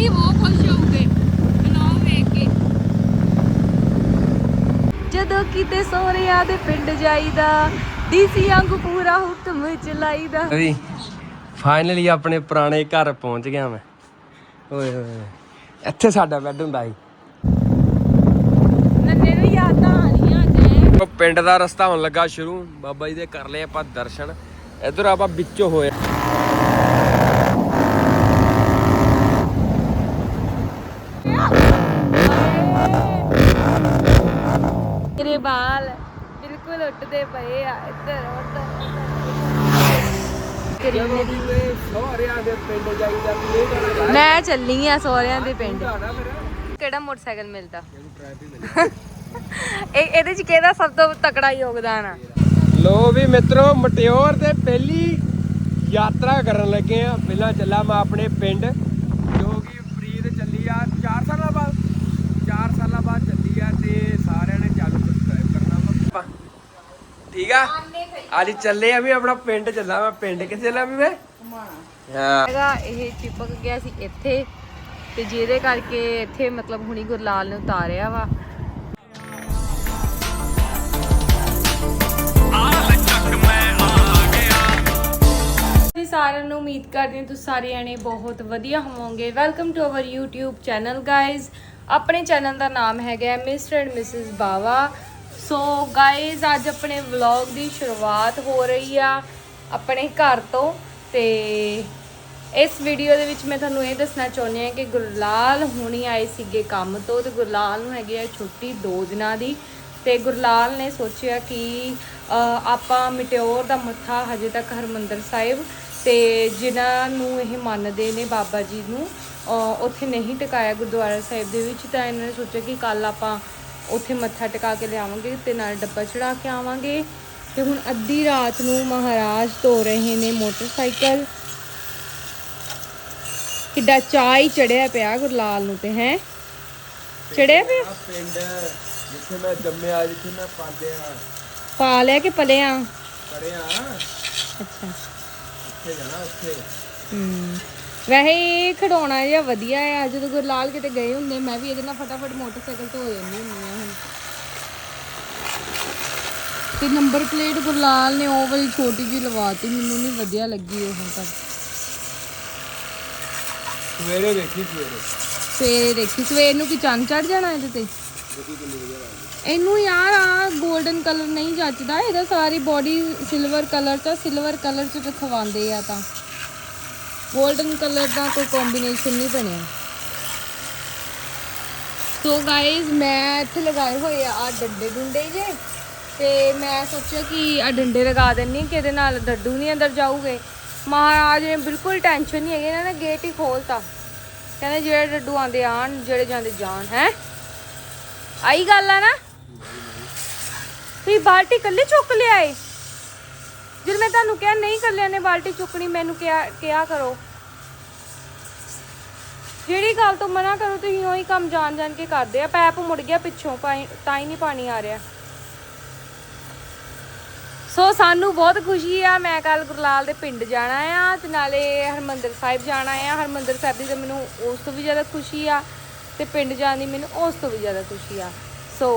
Mummy ਬਹੁਤ ਖੁਸ਼ ਹੋਊਗੇ। ਵਲੌਗ ਵੇਖ ਕੇ। ਜਦੋਂ ਕਿਤੇ ਸੋਹਰਿਆਂ ਦੇ ਪਿੰਡ ਜਾਈਦਾ ਡੀਸੀ ਵਾਂਗੂ ਪੂਰਾ ਹੁਕਮ ਚਲਾਈਦਾ ਵੀ ਫਾਈਨਲੀ ਆਪਣੇ ਪੁਰਾਣੇ ਘਰ ਪਹੁੰਚ ਗਿਆ ਮੈਂ। ਓਏ ਹੋਏ ਹੋਏ। ਇੱਥੇ ਸਾਡਾ ਬੈੱਡ ਹੁੰਦਾ ਸੀ। ਨੰਨੇ ਨੂੰ ਯਾਦਾਂ ਆ ਰਹੀਆਂ ਜੇ ਉਹ ਪਿੰਡ ਦਾ ਰਸਤਾ ਹੋਣ ਲੱਗਾ ਸ਼ੁਰੂ। ਬਾਬਾ ਜੀ ਦੇ ਕਰ ਲਏ ਆਪਾਂ ਦਰਸ਼ਨ। ਇਧਰ ਆਪਾਂ ਵਿੱਚੋਂ ਹੋਏ ਤੇਰੇ ਬਾਲ ਬਿਲਕੁਲ ਉੱਡਦੇ ਪਏ ਆ ਇੱਧਰ ਉੱਧਰ ਮੈਂ ਚੱਲੀ ਆ ਸੋਹਰਿਆਂ ਦੇ ਪਿੰਡ। ਕਿਹੜਾ ਮੋਟਰਸਾਈਕਲ ਮਿਲਦਾ? ਇਹ ਇਹਦੇ ਚ ਕਿਹਦਾ ਸਭ ਤੋਂ ਤਕੜਾ ਯੋਗਦਾਨ ਆ? ਲੋ ਵੀ ਮਿੱਤਰੋ ਮਟਿਓਰ ਤੇ ਪਹਿਲੀ ਯਾਤਰਾ ਕਰਨ ਲੱਗੇ ਆ। ਪਹਿਲਾਂ ਚੱਲਾ ਮੈਂ ਆਪਣੇ ਪਿੰਡ ਜੋ ਕਿ ਫਰੀਦ ਚੱਲੀ ਆ 4 ਸਾਲਾਂ ਬਾਅਦ 4 ਸਾਲਾਂ ਬਾਅਦ ਚੱਲੀ ਆ ਤੇ ਸਾਰਿਆਂ ਨੇ ਚਾਲੂ ਸਬਸਕ੍ਰਾਈਬ ਕਰਨਾ ਵਾ ਠੀਕ ਆ? ਅੱਜ ਚੱਲੇ ਆ ਵੀ, ਆਪਣਾ ਪਿੰਡ ਚੱਲਾ ਮੈਂ। ਪਿੰਡ ਕਿੱਥੇ ਚੱਲਾ ਵੀ ਮੈਂ? ਹਾਂ। ਹੈਗਾ, ਇਹ ਚਿਪਕ ਗਿਆ ਸੀ ਇੱਥੇ। ਤੇ ਜਿਹਦੇ ਕਰਕੇ ਇੱਥੇ ਮਤਲਬ ਹੁਣੀ ਗੁਰਲਾਲ ਨੇ ਉਤਾਰਿਆ ਵਾ। ਸਾਰਿਆਂ ਨੂੰ ਉਮੀਦ ਕਰਦੇ ਹਾਂ ਤੁਸੀਂ ਸਾਰੇ ਜਣੇ ਬਹੁਤ ਵਧੀਆ ਹੋਵੋਗੇ। Welcome to our YouTube channel guys ਆਪਣੇ ਚੈਨਲ ਦਾ ਨਾਮ ਹੈਗਾ mister and Mrs Bawa. So guys ਅੱਜ ਆਪਣੇ ਵਲੌਗ ਦੀ ਸ਼ੁਰੂਆਤ ਹੋ ਰਹੀ ਆ ਆਪਣੇ ਘਰ ਤੋਂ ਤੇ ਇਸ ਵੀਡੀਓ ਦੇ ਵਿੱਚ ਮੈਂ ਤੁਹਾਨੂੰ ਇਹ ਦੱਸਣਾ ਚਾਹੁੰਦੀ ਹਾਂ ਕਿ ਗੁਰਲਾਲ ਹੁਣੀ ਆਏ ਸੀਗੇ ਕੰਮ ਤੋਂ ਤੇ ਗੁਰਲਾਲ ਨੂੰ ਹੈਗੀ ਆ ਛੁੱਟੀ 2 ਦਿਨਾਂ ਦੀ ਤੇ ਗੁਰਲਾਲ ਨੇ ਸੋਚਿਆ ਕਿ ਆਪਾਂ ਮਿਟਿਓਰ ਦਾ ਮੱਥਾ ਹਜੇ ਤੱਕ ਹਰਮੰਦਰ ਸਾਹਿਬ ਤੇ ਜਿਨ੍ਹਾਂ ਨੂੰ ਇਹ ਮੰਨਦੇ ਨੇ ਬਾਬਾ ਜੀ ਨੂੰ ਉੱਥੇ ਨਹੀਂ ਟਿਕਾਇਆ ਗੁਰਦੁਆਰਾ ਸਾਹਿਬ ਦੇ ਵਿੱਚ ਤਾਂ ਇਹਨਾਂ ਨੇ ਸੋਚਿਆ ਕਿ ਕੱਲ ਆਪਾਂ ਉੱਥੇ ਮੱਥਾ ਟਿਕਾ ਕੇ ਲਿਆਵਾਂਗੇ ਤੇ ਨਾਲ ਡੱਬਾ ਚੜਾ ਕੇ ਆਵਾਂਗੇ। ਤੇ ਹੁਣ ਅੱਧੀ ਰਾਤ ਨੂੰ ਮਹਾਰਾਜ ਧੋ ਰਹੇ ਨੇ ਮੋਟਰਸਾਈਕਲ। ਕਿੱਡਾ ਹੀ ਚੜਿਆ ਪਿਆ ਗੁਰਲਾਲ ਨੂੰ ਤੇ ਹੈ? ਚੜਿਆ ਪਿਆ? ਪਿੰਡ ਜਿੱਥੇ ਮੈਂ ਜੰਮਿਆ ਜਿੱਥੇ ਮੈਂ ਪਾਲਿਆ। ਪਾ ਲਿਆ ਕਿ ਪਲਿਆ? ਪੜਿਆ ਅੱਛਾ। ਉੱਥੇ ਜਾਣਾ ਉੱਥੇ। ਹੂੰ। ਵੈਸੇ ਇਹ ਖਿਡੌਣਾ ਜਿਹਾ ਵਧੀਆ ਆ ਜਦੋਂ ਗੁਰਲਾਲ ਕਿਤੇ ਗਏ ਹੁੰਦੇ ਮੈਂ ਵੀ ਇਹਦੇ ਨਾਲ ਫਟਾਫਟ ਮੋਟਰਸਾਈਕਲ ਧੋ ਜਾਂਦੀ ਹੁੰਦੀ ਆ ਹੁਣ। ਤੇ ਨੰਬਰ ਪਲੇਟ ਗੁਰਲਾਲ ਨੇ ਉਹ ਵਾਲੀ ਛੋਟੀ ਜਿਹੀ ਲਵਾਤੀ ਮੈਨੂੰ ਨਹੀਂ ਵਧੀਆ ਲੱਗੀ ਉਹ ਪਰ ਸਵੇਰੇ ਵੇਖੀ ਸਵੇਰੇ। ਸਵੇਰੇ ਦੇਖੀ ਸਵੇਰ ਨੂੰ ਕੀ ਚੰਨ ਚੜ ਜਾਣਾ ਇਹਦੇ ਤੇ? ਇਹਨੂੰ ਯਾਰ ਆ 골ਡਨ ਕਲਰ ਨਹੀਂ ਜੱਚਦਾ ਇਹਦਾ ਸਾਰੀ ਬਾਡੀ ਸਿਲਵਰ ਕਲਰ ਚ ਸਿਲਵਰ ਕਲਰ ਚ ਰਖਵਾਉਂਦੇ ਆ ਤਾਂ। 골ਡਨ ਕਲਰ ਦਾ ਕੋਈ ਕੰਬੀਨੇਸ਼ਨ ਨਹੀਂ ਬਣਿਆ। ਸੋ ਗਾਇਜ਼ ਮੈਂ ਇੱਥੇ ਲਗਾਏ ਹੋਏ ਆ ਆਹ ਡੰਡੇ ਡੁੰਡੇ ਜੇ, ਤੇ ਮੈਂ ਸੋਚਿਆ ਕਿ ਆ ਡੰਡੇ ਲਗਾ ਦਿੰਨੀ ਕਿ ਇਹਦੇ ਨਾਲ ਡੱਡੂ ਨਹੀਂ ਅੰਦਰ ਜਾਊਗੇ। ਮਹਾਰਾਜ ਨੇ ਬਿਲਕੁਲ ਟੈਨਸ਼ਨ ਨਹੀਂ ਹੈਗੀ, ਇਹਨਾਂ ਨੇ ਗੇਟ ਹੀ ਖੋਲਤਾ। ਕਹਿੰਦੇ ਜਿਹੜੇ ਡੱਡੂ ਆਂਦੇ ਆਣ ਜਿਹੜੇ ਜਾਂਦੇ ਜਾਣ, ਹੈ? ਆਈ ਗੱਲ ਆ ਨਾ? ਤੁਸੀਂ ਬਾਲਟੀ ਇਕੱਲੇ ਚੁੱਕ ਲਿਆਏ? ਜਦ ਮੈਂ ਤੁਹਾਨੂੰ ਕਿਹਾ, ਨਹੀਂ ਇਕੱਲਿਆਂ ਨੇ ਬਾਲਟੀ ਚੁੱਕਣੀ, ਮੈਨੂੰ ਕਿਹਾ ਕਿਹਾ ਕਰੋ। ਜਿਹੜੀ ਗੱਲ ਤੋਂ ਮਨਾ ਕਰੋ, ਤੁਸੀਂ ਉਹੀ ਕੰਮ ਜਾਣ ਜਾਣ ਕੇ ਕਰਦੇ ਆ। ਪੈਪ ਮੁੜ ਗਿਆ ਪਿੱਛੋਂ ਤਾਂ ਹੀ ਨਹੀਂ ਪਾਣੀ ਆ ਰਿਹਾ। ਸੋ ਸਾਨੂੰ ਬਹੁਤ ਖੁਸ਼ੀ ਆ, ਮੈਂ ਕੱਲ ਗੁਰਲਾਲ ਦੇ ਪਿੰਡ ਜਾਣਾ ਆ, ਤੇ ਨਾਲੇ ਹਰਮੰਦਰ ਸਾਹਿਬ ਜਾਣਾ ਆ। ਹਰਮੰਦਰ ਸਾਹਿਬ ਦੀ ਤਾਂ ਮੈਨੂੰ ਉਸ ਤੋਂ ਵੀ ਜ਼ਿਆਦਾ ਖੁਸ਼ੀ ਆ, ਤੇ ਪਿੰਡ ਜਾਣ ਦੀ ਮੈਨੂੰ ਉਸ ਤੋਂ ਵੀ ਜ਼ਿਆਦਾ ਖੁਸ਼ੀ ਆ। ਸੋ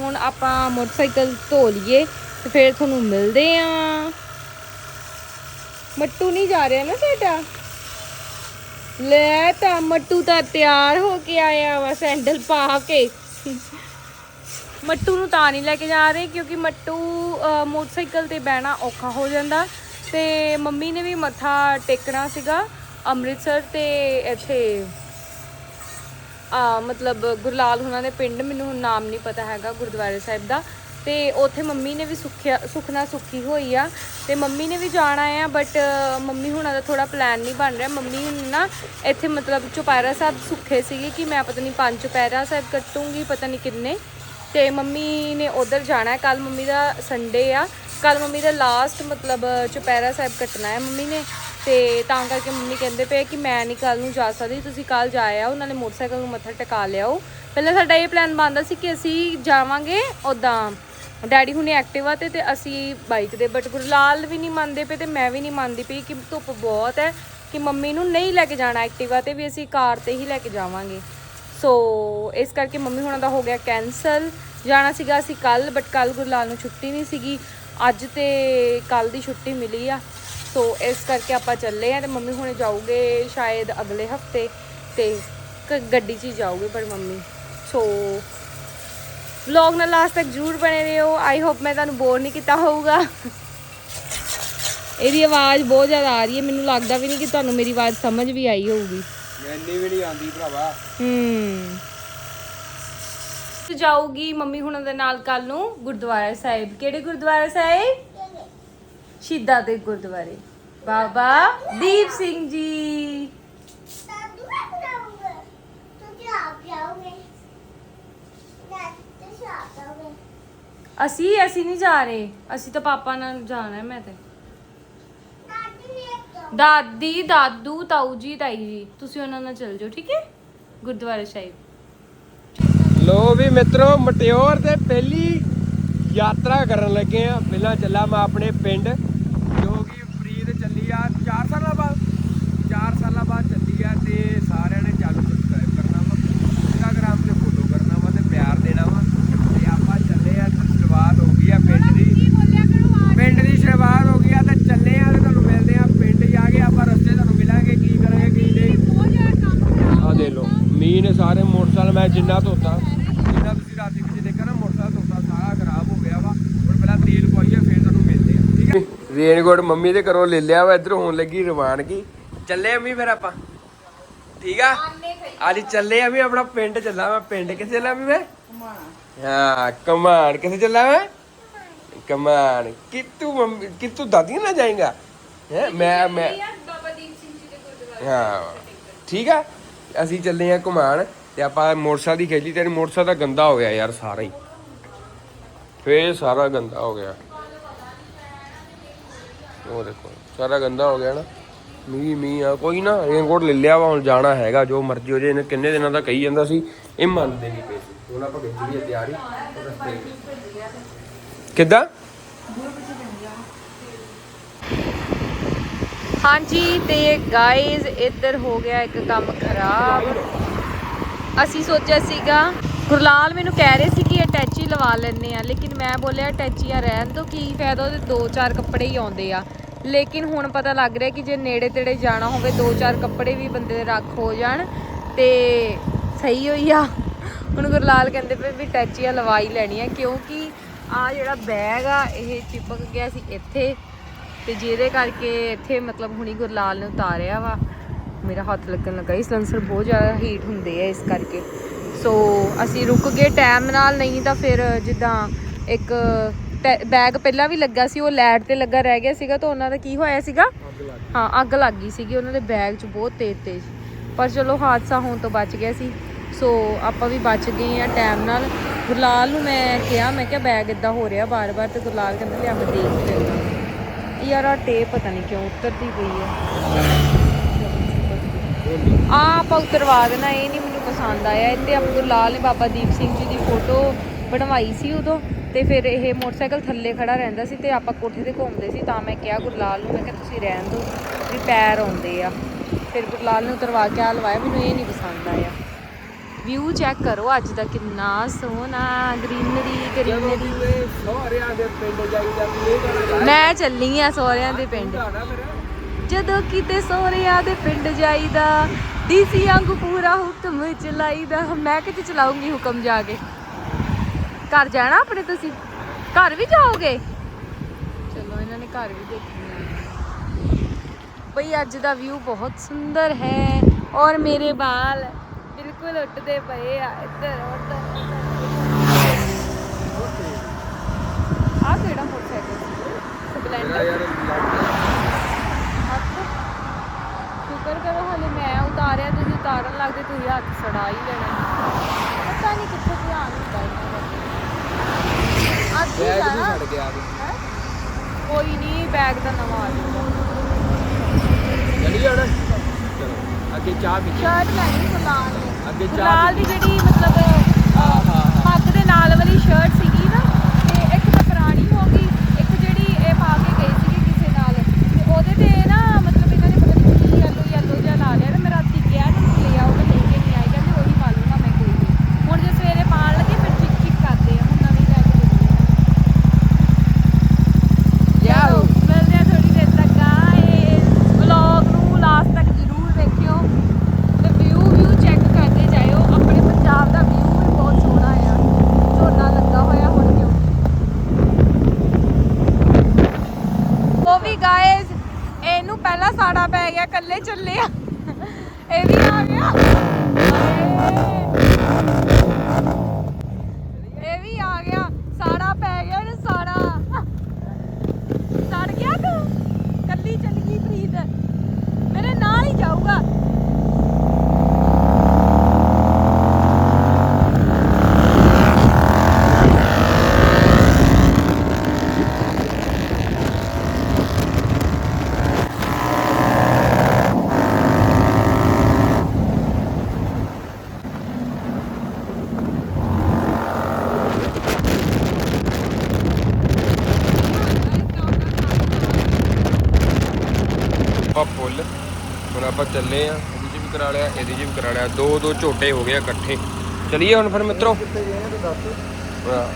ਹੁਣ ਆਪਾਂ ਮੋਟਰਸਾਈਕਲ ਧੋ ਲਈਏ। ਤੇ ਫਿਰ ਤੁਹਾਨੂੰ ਮਿਲਦੇ ਆ। ਮੱਟੂ ਨਹੀਂ ਜਾ ਰਿਹਾ ਨਾ ਸਾਡਾ। ਲੈ ਤਾਂ ਮੱਟੂ ਤਾਂ ਤਿਆਰ ਹੋ ਕੇ ਆਇਆ ਵਾ ਸੈਂਡਲ ਪਾ ਕੇ। ਮੱਟੂ ਨੂੰ ਤਾਂ ਨਹੀਂ ਲੈ ਕੇ ਜਾ ਰਹੇ ਕਿਉਂਕਿ ਮੱਟੂ ਮੋਟਰਸਾਈਕਲ ਤੇ ਬਹਿਣਾ ਔਖਾ ਹੋ ਜਾਂਦਾ। ਤੇ ਮੰਮੀ ਨੇ ਵੀ ਮੱਥਾ ਟੇਕਣਾ ਸੀਗਾ ਅੰਮ੍ਰਿਤਸਰ ਤੇ ਇੱਥੇ ਆ ਮਤਲਬ ਗੁਰਲਾਲ ਹੁਣਾਂ ਦੇ ਪਿੰਡ। ਮੈਨੂੰ ਹੁਣ ਨਾਮ ਨਹੀਂ ਪਤਾ ਹੈਗਾ ਗੁਰਦੁਆਰੇ ਸਾਹਿਬ ਦਾ। ਤੇ ਉੱਥੇ ਮੰਮੀ ਨੇ ਵੀ ਸੁੱਖਿਆ ਸੁਖਨਾ ਸੁੱਖੀ ਹੋਈ ਆ। ਤੇ ਮੰਮੀ ਨੇ ਵੀ ਜਾਣਾ ਆ ਬਟ ਮੰਮੀ ਹੁਣਾਂ ਦਾ ਥੋੜਾ ਪਲਾਨ ਨਹੀਂ ਬਣ ਰਿਹਾ। ਮੰਮੀ ਨਾ ਇੱਥੇ ਮਤਲਬ ਚੁਪਹਿਰਾ ਸਾਹਿਬ ਸੁੱਖੇ ਸੀਗੇ ਕਿ ਮੈਂ ਪਤਾ ਨਹੀਂ ਪੰਜ ਚੁਪਹਿਰਾ ਸਾਹਿਬ ਕੱਟੂੰਗੀ ਪਤਾ ਨਹੀਂ ਕਿੰਨੇ। ਤੇ ਮੰਮੀ ਨੇ ਉਧਰ ਜਾਣਾ ਹੈ ਕੱਲ ਮੰਮੀ ਦਾ ਸੰਡੇ ਆ। ਕੱਲ ਮੰਮੀ ਦਾ ਲਾਸਟ ਮਤਲਬ ਚੁਪਹਿਰਾ ਸਾਹਿਬ ਕੱਟਣਾ ਹੈ ਮੰਮੀ ਨੇ। ਤੇ ਤਾਂ ਕਰਕੇ ਮੰਮੀ ਕਹਿੰਦੇ ਪਏ ਕਿ ਮੈਂ ਨਹੀਂ ਕੱਲ ਨੂੰ ਜਾ ਸਕਦੀ, ਤੁਸੀਂ ਕੱਲ ਜਾਇਆ ਉਹਨਾਂ ਨੇ ਮੋਟਰਸਾਈਕਲ ਨੂੰ ਮੱਥਾ ਟਿਕਾ ਲਿਆਓ। ਪਹਿਲਾਂ ਸਾਡਾ ਇਹ ਪਲਾਨ ਬਣਦਾ ਸੀ ਕਿ ਅਸੀਂ ਜਾਵਾਂਗੇ ਉਦਾਂ ਡੈਡੀ ਹੁਣੇ ਐਕਟਿਵਾ ਤੇ ਤੇ ਅਸੀਂ ਬਾਈਕ ਤੇ ਬਟ ਗੁਰਲਾਲ ਵੀ ਨਹੀਂ ਮੰਨਦੇ ਪਏ ਤੇ ਮੈਂ ਵੀ ਨਹੀਂ ਮੰਨਦੀ ਪਈ ਕਿ ਧੁੱਪ ਬਹੁਤ ਹੈ, ਕਿ ਮੰਮੀ ਨੂੰ ਨਹੀਂ ਲੈ ਕੇ ਜਾਣਾ ਐਕਟਿਵਾ ਤੇ ਵੀ ਅਸੀਂ ਕਾਰ ਤੇ ਹੀ ਲੈ ਕੇ ਜਾਵਾਂਗੇ। ਸੋ ਇਸ ਕਰਕੇ ਮੰਮੀ ਹੁਣਾਂ ਦਾ ਹੋ ਗਿਆ ਕੈਨਸਲ ਜਾਣਾ ਸੀਗਾ ਅਸੀਂ ਕੱਲ ਬਟ ਕੱਲ ਗੁਰਲਾਲ ਨੂੰ ਛੁੱਟੀ ਨਹੀਂ ਸੀਗੀ। ਅੱਜ ਤੇ ਕੱਲ ਦੀ ਛੁੱਟੀ ਮਿਲੀ ਆ। ਸੋ ਇਸ ਕਰਕੇ ਆਪਾਂ ਚੱਲੇ ਆ ਤੇ ਮੰਮੀ ਹੁਣੇ ਜਾਊਗੇ ਸ਼ਾਇਦ ਅਗਲੇ ਹਫ਼ਤੇ ਤੇ ਕ- ਗੱਡੀ 'ਚ ਹੀ ਜਾਊਗੇ ਪਰ ਮੰਮੀ। ਸੋ ਵਲੌਗ ਨਾਲ ਲਾਸਟ ਤੱਕ ਜਰੂਰ ਬਣੇ ਰਹੋ। ਆਈ ਹੋਪ ਮੈਂ ਤੁਹਾਨੂੰ ਬੋਰ ਨਹੀਂ ਕੀਤਾ ਹੋਊਗਾ। ਇਹਦੀ ਆਵਾਜ਼ ਬਹੁਤ ਜ਼ਿਆਦਾ ਆ ਰਹੀ ਹੈ। ਮੈਨੂੰ ਲੱਗਦਾ ਵੀ ਨਹੀਂ ਕਿ ਤੁਹਾਨੂੰ ਮੇਰੀ ਆਵਾਜ਼ ਸਮਝ ਵੀ ਆਈ ਹੋਊਗੀ। ਮੈਨੀ ਵੀ ਨਹੀਂ ਆਂਦੀ ਭਰਾਵਾ। ਹੂੰ। ਜਾਊਗੀ ਮੰਮੀ ਹੁਣਾਂ ਦੇ ਨਾਲ ਕੱਲ ਨੂੰ ਗੁਰਦੁਆਰਾ ਸਾਹਿਬ। ਕਿਹੜੇ ਗੁਰਦੁਆਰਾ ਸਾਹਿਬ? ਸ਼ਹੀਦਾਂ ਦੇ ਗੁਰਦੁਆਰੇ। ਬਾਬਾ ਦੀਪ ਸਿੰਘ ਜੀ। ਅਸੀਂ ਅਸੀਂ ਨਹੀਂ ਜਾ ਰਹੇ। ਅਸੀਂ ਤਾਂ ਪਾਪਾ ਨਾਲ ਜਾਣਾ ਮੈਂ ਤੇ। ਦਾਦੀ, ਦਾਦੂ ਤਾਊ ਜੀ ਤਾਈ ਜੀ ਤੁਸੀਂ ਉਹਨਾਂ ਨਾਲ ਚੱਲ ਜਾਓ, ਠੀਕ ਹੈ? ਗੁਰਦੁਆਰੇ ਸਾਹਿਬ। ਲੋ ਵੀ ਮਿੱਤਰੋ, ਮਟਿਓਰ ਤੇ ਪਹਿਲੀ ਯਾਤਰਾ ਕਰਨ ਲੱਗੇ ਆ ਪਹਿਲਾਂ ਚੱਲਾ ਮੈਂ ਆਪਣੇ ਪਿੰਡ, ਜੋ ਕਿ ਫਰੀਦ ਚੱਲੀ ਆ। ਮੈਂ ਜਿੰਨਾ ਧੋਤਾ। ਜਿੰਨਾ ਤੁਸੀਂ ਰਾਤੀ ਵਿੱਚ ਦੇਖਿਆ ਨਾ ਮੋਟਰਸਾਈਕਲ ਧੋਤਾ ਸਾਰਾ ਖਰਾਬ ਹੋ ਗਿਆ ਵਾ। ਹੁਣ ਪਹਿਲਾਂ ਤੇਲ ਪਵਾਈਏ ਫਿਰ ਤੁਹਾਨੂੰ ਮਿਲਦੇ ਆ ਠੀਕ ਹੈ? ਰੇਨਕੋਟ ਮੰਮੀ ਦੇ ਘਰੋਂ ਲੈ ਲਿਆ ਵਾ ਇੱਧਰ ਹੋਣ ਲੱਗੀ ਰਵਾਨਗੀ। ਚੱਲੇ ਅੰਮੀ ਫਿਰ ਆਪਾਂ। ਠੀਕ ਆ? ਅੱਜ ਚੱਲੇ ਆ ਵੀ ਆਪਣਾ ਪਿੰਡ ਚੱਲਾ ਮੈਂ ਪਿੰਡ ਕਿੱਥੇ ਚੱਲਾ ਵੀ ਮੈਂ ਹਾਂ ਕਮਾਨ। ਕਿੱਥੇ ਚੱਲਾ ਮੈਂ ਕਮਾਨ। ਕਿਤੂ ਮੰਮੀ ਕਿਤੂ ਦਾਦੀ ਨਾਲ ਜਾਏਗਾ? ਹੈ ਮੈਂ ਮੈਂ ਬਾਬਾ ਦੀਪ ਸਿੰਘ ਜੀ ਦੇ ਗੁਰਦੁਆਰੇ। ਹਾਂ। ਠੀਕ ਆ? ਅਸੀਂ ਚੱਲੇ ਆ ਘੁਮਾਣ ਤੇ ਆਪਾਂ ਮੋਟਰਸਾਈਕਲ ਦੀ ਖੇਲੀ ਤੇ ਮੋਟਰਸਾਈਕਲ ਤਾਂ ਗੰਦਾ ਹੋ ਗਿਆ ਯਾਰ ਸਾਰਾ ਹੀ। ਫੇਰ ਸਾਰਾ ਗੰਦਾ ਹੋ ਗਿਆ। ਉਹ ਦੇਖੋ, ਸਾਰਾ ਗੰਦਾ ਹੋ ਗਿਆ ਨਾ। ਮੀਂਹ ਮੀਂਹ ਆ, ਕੋਈ ਨਾ, ਰੇਨਕੋਟ ਲੈ ਲਿਆ ਵਾ, ਹੁਣ ਜਾਣਾ ਹੈਗਾ, ਜੋ ਮਰਜ਼ੀ ਹੋ ਜੇ, ਇਹਨੇ ਕਿੰਨੇ ਦਿਨਾਂ ਦਾ ਕਹੀ ਜਾਂਦਾ ਸੀ, ਇਹ ਮੰਨਦੇ ਨਹੀਂ ਪਏ ਸੀ। ਹੁਣ ਆਪਾਂ ਖਿੱਚ ਲਈਏ ਤਿਆਰੀ। ਕਿੱਦਾਂ? ਹਾਂਜੀ, ਤੇ ਗਾਇਜ਼ ਇੱਧਰ ਹੋ ਗਿਆ ਇੱਕ ਕੰਮ ਖਰਾਬ। ਅਸੀਂ ਸੋਚਿਆ ਸੀਗਾ, ਗੁਰਲਾਲ ਮੈਨੂੰ ਕਹਿ ਰਹੇ ਸੀ ਕਿ ਅਟੈਚੀ ਲਵਾ ਲੈਣੇ ਆ, ਲੇਕਿਨ ਮੈਂ ਬੋਲਿਆ ਅਟੈਚੀਆਂ ਰਹਿਣ ਤੋਂ ਕੀ ਫਾਇਦਾ ਉਹਦੇ ਦੋ ਚਾਰ ਕੱਪੜੇ ਹੀ ਆਉਂਦੇ ਆ। ਲੇਕਿਨ ਹੁਣ ਪਤਾ ਲੱਗ ਰਿਹਾ ਕਿ ਜੇ ਨੇੜੇ ਤੇੜੇ ਜਾਣਾ ਹੋਵੇ ਦੋ ਚਾਰ ਕੱਪੜੇ ਵੀ ਬੰਦੇ ਦੇ ਰੱਖ ਹੋ ਜਾਣ ਤੇ ਸਹੀ ਹੋਈ ਆ। ਹੁਣ ਗੁਰਲਾਲ ਕਹਿੰਦੇ ਪਏ ਵੀ ਅਟੈਚੀਆਂ ਲਵਾ ਹੀ ਲੈਣੀਆਂ, ਕਿਉਂਕਿ ਆ ਜਿਹੜਾ ਬੈਗ ਆ, ਇਹ ਚਿਪਕ ਗਿਆ ਸੀ ਇੱਥੇ ਤੇ ਜਿਹਦੇ ਕਰਕੇ ਇੱਥੇ ਮਤਲਬ ਹੁਣੀ ਗੁਰਲਾਲ ਨੇ ਉਤਾਰਿਆ ਵਾ। ਮੇਰਾ ਹੱਥ ਲੱਗਣ ਲੱਗਾ ਇਸ ਸਲੈਂਸਰ ਬਹੁਤ ਜ਼ਿਆਦਾ ਹੀਟ ਹੁੰਦੇ ਆ ਇਸ ਕਰਕੇ। ਸੋ ਅਸੀਂ ਰੁਕ ਗਏ ਟਾਈਮ ਨਾਲ ਨਹੀਂ ਤਾਂ ਫਿਰ ਜਿੱਦਾਂ ਇੱਕ ਬੈਗ ਪਹਿਲਾਂ ਵੀ ਲੱਗਾ ਸੀ ਉਹ ਲੈਟ ਤੇ ਲੱਗਾ ਰਹਿ ਗਿਆ ਸੀਗਾ ਤਾਂ ਉਹਨਾਂ ਦਾ ਕੀ ਹੋਇਆ ਸੀਗਾ? ਹਾਂ ਅੱਗ ਲੱਗ ਗਈ ਸੀਗੀ ਉਹਨਾਂ ਦੇ ਬੈਗ 'ਚ ਬਹੁਤ ਤੇਜ਼ ਤੇਜ਼। ਪਰ ਚਲੋ ਹਾਦਸਾ ਹੋਣ ਤੋਂ ਬਚ ਗਿਆ ਸੀ। ਸੋ ਆਪਾਂ ਵੀ ਬਚ ਗਏ ਆ ਟਾਈਮ ਨਾਲ। ਗੁਰਲਾਲ ਨੂੰ ਮੈਂ ਕਿਹਾ ਮੈਂ ਕਿਹਾ ਬੈਗ ਇਦਾਂ ਹੋ ਰਿਹਾ ਬਾਰ-ਬਾਰ ਤੇ ਗੁਰਲਾਲ ਕਹਿੰਦਾ ਲਿਆ ਮੈਂ ਦੇਖ ਲੈਂਦਾ। ਯਾਰ ਆ ਟੇਪ ਪਤਾ ਨਹੀਂ ਕਿਉਂ ਉਤਰਦੀ ਪਈ ਹੈ। ਆ ਆਪਾਂ ਉਤਰਵਾ ਦੇਣਾ ਇਹ ਨਹੀਂ ਮੈਨੂੰ ਪਸੰਦ ਆਇਆ। ਇੱਥੇ ਅਬਦੁਲ ਲਾਲ ਨੇ ਬਾਬਾ ਦੀਪ ਸਿੰਘ ਜੀ ਦੀ ਫੋਟੋ ਬਣਵਾਈ ਸੀ ਉਦੋਂ ਤੇ ਫਿਰ ਇਹ ਮੋਟਰਸਾਈਕਲ ਥੱਲੇ ਖੜਾ ਰਹਿੰਦਾ ਸੀ ਤੇ ਆਪਾਂ ਕੋਠੇ ਤੇ ਘੁੰਮਦੇ ਸੀ ਤਾਂ ਮੈਂ ਕਿਹਾ ਗੁਰਲਾਲ ਨੂੰ ਮੈਂ ਕਿਹਾ ਤੁਸੀਂ ਰਹਿਣ ਦਿਓ ਵੀ ਪੈਰ ਆਉਂਦੇ ਆ। ਫਿਰ ਗੁਰਲਾਲ ਨੇ ਉਤਰਵਾ ਕੇ ਆ ਲਵਾਇਆ ਮੈਨੂੰ ਇਹ ਨਹੀਂ ਪਸੰਦ ਆਇਆ। ਵਿਊ ਚੈੱਕ ਕਰੋ ਅੱਜ ਦਾ ਕਿੰਨਾ ਸੋਹਣਾ ਗ੍ਰੀਨਰੀ ਗ੍ਰੀਨਰੀ ਸਹੁਰਿਆਂ ਦੇ ਪਿੰਡ ਇਹ ਗੱਲ ਮੈਂ ਚੱਲੀ ਆ ਸਹੁਰਿਆਂ ਦੇ ਪਿੰਡ। ਜਦੋਂ ਕਿਤੇ ਸੋਹਰਿਆਂ ਦੇ ਪਿੰਡ ਜਾਈਦਾ ਡੀਸੀ ਵਾਂਗੂ ਪੂਰਾ ਹੁਕਮ ਚਲਾਈਦਾ ਮੈਂ ਕਿਤੇ ਚਲਾਉਂਗੀ ਹੁਕਮ ਜਾ ਕੇ। ਘਰ ਜਾਣਾ ਆਪਣੇ ਤੁਸੀਂ? ਘਰ ਵੀ ਜਾਓਗੇ? ਚਲੋ ਇਹਨਾਂ ਨੇ ਘਰ ਵੀ ਦੇਖਣਾ। ਬਈ ਅੱਜ ਦਾ ਵਿਊ ਬਹੁਤ ਸੁੰਦਰ ਹੈ ਔਰ ਮੇਰੇ ਬਾਲ ਬਿਲਕੁਲ ਉੱਡਦੇ ਪਏ ਆ ਇੱਧਰ ਉੱਧਰ ਆ ਕਿਹੜਾ ਮੋਟਰਸਾਈਕਲ ਸਪਲੈਂਡਰ ਯਾਰ ਹੱਥ ਕਰੋ ਹਲੇ ਮੈਂ ਉਤਾਰਿਆ ਤੁਸੀਂ ਉਤਾਰਨ ਲੱਗਦੇ ਤੁਸੀਂ ਹੱਥ ਸੜਾ ਹੀ ਲੈਣਾ। ਪਤਾ ਨਹੀਂ ਕਿੱਥੇ ਧਿਆਨ ਹੁੰਦਾ ਇਹਨਾਂ ਦਾ। ਅੱਜ ਹੀ ਬੈਗ ਵੀ ਛੱਡ ਗਿਆ? ਕੋਈ ਨਹੀਂ ਬੈਗ ਦਾ ਨਵਾਂ ਆ ਜਾਊਗਾ। ਚਲੀ ਚਲੋ ਅੱਗੇ ਚਾਹ ਪੀ ਸ਼ਰਟ ਲੈਣੀ ਗੁਲਾਲ ਨੇ ਅੱਗੇ ਚਾਹ ਦੀ ਜਿਹੜੀ ਮਤਲਬ ਹਾਂ, ਹਾਂ। ਪੱਗ ਦੇ ਨਾਲ ਵਾਲੀ ਸ਼ਰਟ ਸੀਗੀ ਨਾ ਤੇ ਇੱਕ ਤਾਂ ਪੁਰਾਣੀ ਹੋ ਗਈ ਇੱਕ ਜਿਹੜੀ ਇਹ ਪਾ ਕੇ ਗਈ ਸੀਗੀ ਕਿਸੇ ਨਾਲ ਤੇ ਉਹਦੇ ਤੇ ਨਾ ਮਤਲਬ ਇਹਨਾਂ ਨੇ ਪਤਾ ਨਹੀਂ ਕੀ ਯੈਲੋ ਚੱਲੇ ਆ ਇਹ ਵੀ ਆ ਗਿਆ ਇਹ ਵੀ ਆ ਗਿਆ ਸਾੜਾ ਪੈ ਗਿਆ ਇਹਨੂੰ ਸਾੜਾ ਸੜ ਗਿਆ ਤੂੰ ਕੱਲੀ ਚੱਲ ਗਈ ਪ੍ਰੀਤ ਮੇਰੇ ਨਾਲ ਹੀ ਜਾਊਗਾ ਆਪਾਂ ਫੁੱਲ ਹੁਣ ਆਪਾਂ ਚੱਲੇ ਆ ਇਹਦੀ ਜੀ ਵੀ ਕਰਾ ਲਿਆ ਇਹਦੀ ਦੋ ਦੋ ਝੋਟੇ ਹੋ ਗਏ ਆ ਇਕੱਠੇ। ਚਲਿਏ ਹੁਣ ਫਿਰ ਮਿੱਤਰੋ। ਹਾਂ,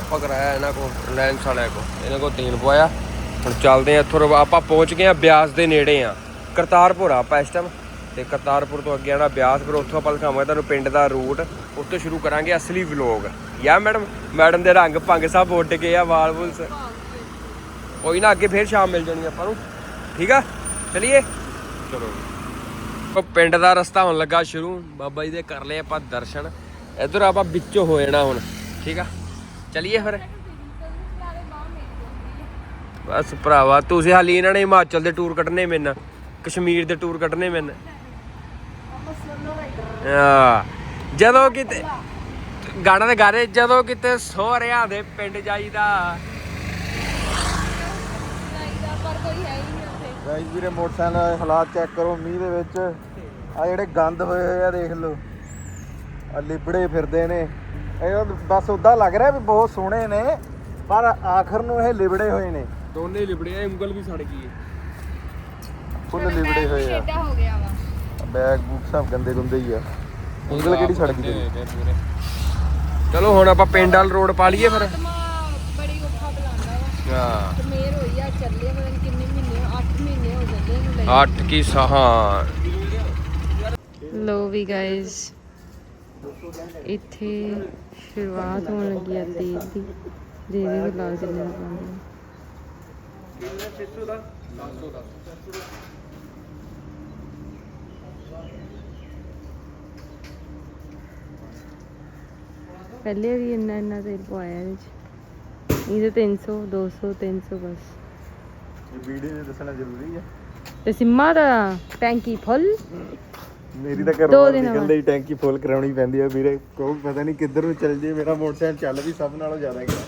ਆਪਾਂ ਕਰਾਇਆ ਇਹਨਾਂ ਕੋ ਰਿਲਾਇੰਸ ਵਾਲਿਆਂ ਕੋ ਇਹਨਾਂ ਕੋ ਤੇਲ ਪਵਾਇਆ। ਹੁਣ ਚੱਲਦੇ ਆ ਇੱਥੋਂ ਆਪਾਂ ਪਹੁੰਚ ਗਏ ਆ ਬਿਆਸ ਦੇ ਨੇੜੇ ਆ। ਕਰਤਾਰਪੁਰ ਆ ਆਪਾਂ ਇਸ ਟਾਈਮ ਤੇ ਕਰਤਾਰਪੁਰ ਤੋਂ ਅੱਗੇ ਆਣਾ ਬਿਆਸ ਫਿਰ ਉੱਥੋਂ ਆਪਾਂ ਦਿਖਾਵਾਂਗੇ ਤੁਹਾਨੂੰ ਪਿੰਡ ਦਾ ਰੂਟ ਉੱਥੋਂ ਸ਼ੁਰੂ ਕਰਾਂਗੇ ਅਸਲੀ ਵਲੌਗ ਯਾ ਮੈਡਮ ਮੈਡਮ ਦੇ ਰੰਗ ਭੰਗ ਸਭ ਉੱਡ ਗਏ ਆ ਵਾਲ ਵੂਲ ਕੋਈ ਨਾ ਅੱਗੇ ਫੇਰ ਸ਼ਾਮ ਮਿਲ ਜਾਣੀ ਆਪਾਂ ਨੂੰ। ਠੀਕ ਆ? ਚਲਿਏ। ਚਲੋ ਉਹ ਪਿੰਡ ਦਾ ਰਸਤਾ ਹੋਣ ਲੱਗਾ ਸ਼ੁਰੂ। ਬਾਬਾ ਜੀ ਦੇ ਕਰ ਲਏ ਆਪਾਂ ਦਰਸ਼ਨ। ਇਧਰ ਆਪਾਂ ਵਿੱਚੋਂ ਹੋ ਜਾਣਾ ਹੁਣ। ਠੀਕ ਆ? ਚਲਿਏ ਫਿਰ। ਬਸ ਭਰਾਵਾ, ਤੁਸੀਂ ਹਾਲੀ ਇਹਨਾਂ ਨੇ ਹਿਮਾਚਲ ਦੇ ਟੂਰ ਕੱਢਨੇ ਮੈਨ ਕਸ਼ਮੀਰ ਦੇ ਟੂਰ ਕੱਢਨੇ ਮੈਨ ਆ ਜਦੋਂ ਕਿਤੇ ਗਾਣਾ ਦੇ ਗਾਰੇ ਜਦੋਂ ਕਿਤੇ ਸੋਹਰਿਆਂ ਦੇ ਪਿੰਡ ਜਾਈਦਾ ਪਰ ਕੋਈ ਹੈ ਹੀ ਗਾਈਸ ਵੀਰੇ ਮੋਟਰਸਾਈਕਲ ਦੇ ਹਾਲਾਤ ਚੈੱਕ ਕਰੋ ਮੀਂਹ ਦੇ ਵਿੱਚ। ਆ ਜਿਹੜੇ ਗੰਦ ਹੋਏ ਹੋਏ ਆ ਦੇਖ ਲਓ। ਆ ਲਿਬੜੇ ਫਿਰਦੇ ਨੇ। ਇਹ ਬਸ ਉਦਾਂ ਲੱਗ ਰਿਹਾ ਵੀ ਬਹੁਤ ਸੋਹਣੇ ਨੇ ਪਰ ਆਖਰ ਨੂੰ ਇਹ ਲਿਬੜੇ ਹੋਏ ਨੇ। ਦੋਨੇ ਲਿਬੜੇ ਆ ਉਂਗਲ ਵੀ ਸੜ ਗਈ ਹੈ ਫੁੱਲ ਲਿਬੜੇ ਹੋਏ ਆ। ਛੇਟਾ ਹੋ ਗਿਆ ਵਾ। ਬੈਗ ਬੂਕ ਸਭ ਗੰਦੇ ਗੁੰਦੇ ਹੀ ਆ। ਉਂਗਲ ਕਿਹੜੀ ਸੜ ਗਈ ਤੇਰੀ? ਚਲੋ ਹੁਣ ਆਪਾਂ ਪਿੰਡ ਵਾਲ ਰੋਡ ਪਾ ਲਈਏ ਫਿਰ। ਬੜੀ ਔਖਾ ਬੁਲਾਉਂਦਾ ਵਾ। ਹਾਂ। ਮੇਰ ਹੋਈ ਆ ਚੱਲੇ ਪਤਾ ਨੀ ਕਿੰਨੇ 8 ਕੀ ਸਹਾਨ। ਲੋ ਵੀ ਗਾਇਸ ਇੱਥੇ ਸ਼ੁਰੂਆਤ ਹੋਣ ਲੱਗੀ ਆ ਤੇਲ ਦੀ ਦੇ ਦੇ ਲਾਲ ਜਿੰਨਾ ਪਾਉਂਦੇ ਪਹਿਲੇ ਵੀ ਇੰਨਾ ਇੰਨਾ ਤੇਲ ਪਵਾਇਆ ਇਹਦੇ ਚ। ਇਹਦੇ 300 200 300 ਬਸ। ਇਹ ਵੀਡੀਓ ਦੇ ਦੱਸਣਾ ਜ਼ਰੂਰੀ ਹੈ ਤੇ ਸਿੰਮਾ ਦਾ ਟੈਂਕੀ ਫੁੱਲ। ਮੇਰੀ ਤਾਂ ਦੋ ਦਿਨਾਂ ਨਿਕਲਦੇ ਹੀ ਟੈਂਕੀ ਫੁੱਲ ਕਰਾਉਣੀ ਪੈਂਦੀ ਆ ਵੀਰੇ ਕੋਈ ਪਤਾ ਨਹੀਂ ਕਿੱਧਰ ਨੂੰ ਚੱਲ ਜੇ ਮੇਰਾ ਮੋਟਰਸਾਈਕਲ ਚੱਲ ਵੀ ਸਭ ਨਾਲੋਂ ਜ਼ਿਆਦਾ ਗਿਆ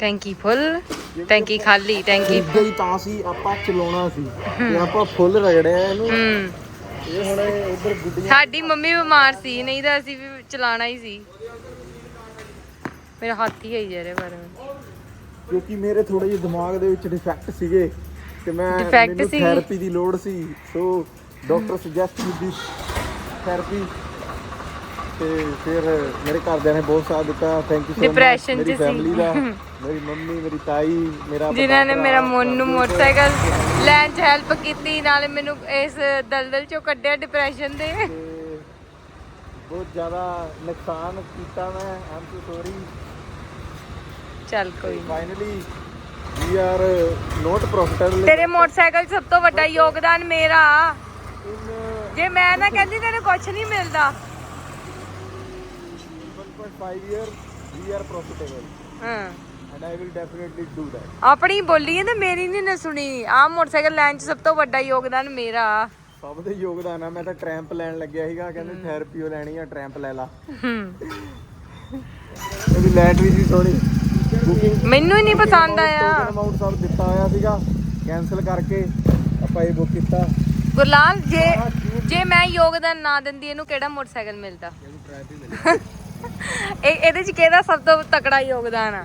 ਟੈਂਕੀ ਫੁੱਲ ਟੈਂਕੀ ਖਾਲੀ ਟੈਂਕੀ ਇੱਦਾਂ ਹੀ ਤਾਂ ਸੀ ਆਪਾਂ ਚਲਾਉਣਾ ਸੀ ਤੇ ਆਪਾਂ ਫੁੱਲ ਰਗੜਿਆ ਇਹਨੂੰ। ਹੂੰ। ਇਹ ਹੁਣ ਉਧਰ ਗੁੱਡੀਆਂ ਸਾਡੀ ਮੰਮੀ ਬਿਮਾਰ ਸੀ ਨਹੀਂ ਤਾਂ ਅਸੀਂ ਵੀ ਚਲਾਣਾ ਹੀ ਸੀ। ਮੇਰਾ ਹੱਥ ਹੀ ਆਈ ਜਾ ਰਿਹਾ ਪਰ। ਕਿਉਂਕਿ ਮੇਰੇ ਥੋੜੇ ਜਿਹੇ ਦਿਮਾਗ ਦੇ ਵਿੱਚ ਡਿਫੈਕਟ ਸੀਗੇ। ਤੇ ਮੈਂ Defect ਮੈਨੂੰ ਸੀ? ਥੈਰੇਪੀ ਦੀ ਲੋੜ ਸੀ so doctor suggest me this therapy ਤੇ ਫਿਰ ਮੇਰੇ ਘਰਦਿਆਂ ਨੇ ਬਹੁਤ ਸਾਥ ਦਿੱਤਾ ਥੈਂਕ ਯੂ ਸੋ Depression ਮੇਰੀ ਚ ਸੀ। ਫੈਮਿਲੀ ਦਾ ਮੇਰੀ ਮੰਮੀ ਮੇਰੀ ਤਾਈ ਮੇਰਾ ਜਿਨ੍ਹਾਂ ਨੇ ਮੇਰਾ ਮੋਨ ਨੂੰ। ਮੋਟਰਸਾਈਕਲ ਲੈਣ ਚ ਹੈਲਪ ਕੀਤੀ ਨਾਲੇ ਮੈਨੂੰ ਇਸ ਦਲਦਲ ਚੋਂ ਕੱਢਿਆ ਡਿਪਰੈਸ਼ਨ ਦੇ ਤੇ ਬਹੁਤ ਜ਼ਿਆਦਾ ਨੁਕਸਾਨ ਕੀਤਾ ਮੈਂ ਆਮ ਸੋ ਸੌਰੀ ਚੱਲ ਕੋਈ ਨੀ। Finally we are not profitable ਤੇਰੇ ਮੋਟਰਸਾਈਕਲ 'ਚ ਸਭ ਤੋਂ ਵੱਡਾ ਯੋਗਦਾਨ ਮੇਰਾ। ਇਨ ਜੇ ਮੈਂ ਨਾ ਕਹਿੰਦੀ ਤੈਨੂੰ ਕੁਝ ਨਹੀਂ ਮਿਲਦਾ। 1.5 year we are profitable. ਹਾਂ। And I will definitely do that. ਆਪਣੀ ਬੋਲੀ ਹੈ ਤੇ ਮੇਰੀ ਨਹੀਂ ਨਾ ਸੁਣੀ। ਆ ਮੋਟਰਸਾਈਕਲ ਲੈਣ 'ਚ ਸਭ ਤੋਂ ਵੱਡਾ ਯੋਗਦਾਨ ਮੇਰਾ। ਸਭ ਦੇ ਯੋਗਦਾਨ ਆ ਮੈਂ ਤਾਂ ਟ੍ਰੈਂਪ ਲੈਣ ਲੱਗਿਆ ਸੀਗਾ ਕਹਿੰਦੇ ਥੈਰੇਪੀ ਲੈਣੀ ਆ ਟ੍ਰੈਂਪ ਲੈ ਲਾ। ਇਹਦੀ ਲੈਟ ਵੀ ਸੀ ਸੋਹਣੀ। ਬੁਕਿੰਗ ਮੈਨੂੰ ਹੀ ਨਹੀਂ ਪਸੰਦ ਆਇਆ। ਅਮਾਉਂਟ ਸਭ ਦਿੱਤਾ ਹੋਇਆ ਸੀਗਾ। ਕੈਨਸਲ ਕਰਕੇ ਆਪਾਂ ਇਹ ਬੁੱਕ ਕੀਤਾ। ਗੁਰਲਾਲ ਜੇ ਜੇ ਮੈਂ ਯੋਗਦਾਨ ਨਾ ਦਿੰਦੀ ਇਹਨੂੰ ਕਿਹੜਾ ਮੋਟਰਸਾਈਕਲ ਮਿਲਦਾ? ਇਹ ਇਹਦੇ 'ਚ ਕਿਹਦਾ ਸਭ ਤੋਂ ਤਕੜਾ ਯੋਗਦਾਨ ਆ?